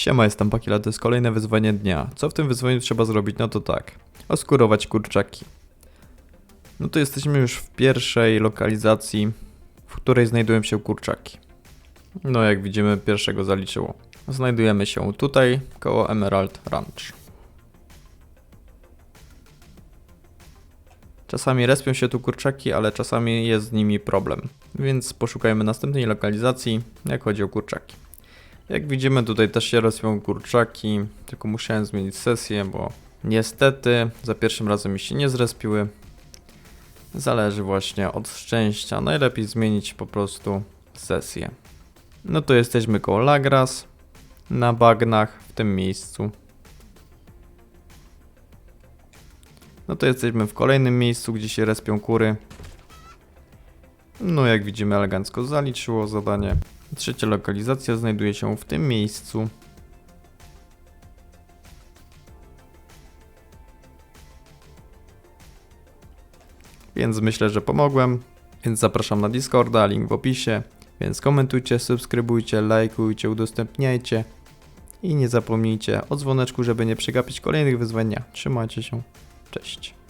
Siema, jestem Pakila, to jest kolejne wyzwanie dnia. Co w tym wyzwaniu trzeba zrobić? No to tak. Oskurować kurczaki. No to jesteśmy już w pierwszej lokalizacji, w której znajdują się kurczaki. No jak widzimy, pierwszego zaliczyło. Znajdujemy się tutaj, koło Emerald Ranch. Czasami respią się tu kurczaki, ale czasami jest z nimi problem. Więc poszukajmy następnej lokalizacji, jak chodzi o kurczaki. Jak widzimy, tutaj też się respią kurczaki, tylko musiałem zmienić sesję, bo niestety za pierwszym razem mi się nie zrespiły. Zależy właśnie od szczęścia. Najlepiej zmienić po prostu sesję. No to jesteśmy koło Lagras, na bagnach w tym miejscu. No to jesteśmy w kolejnym miejscu, gdzie się respią kury. No jak widzimy elegancko zaliczyło zadanie. Trzecia lokalizacja znajduje się w tym miejscu. Więc myślę, że pomogłem. Więc zapraszam na Discorda, link w opisie. Więc komentujcie, subskrybujcie, lajkujcie, udostępniajcie. I nie zapomnijcie o dzwoneczku, żeby nie przegapić kolejnych wyzwania. Trzymajcie się. Cześć.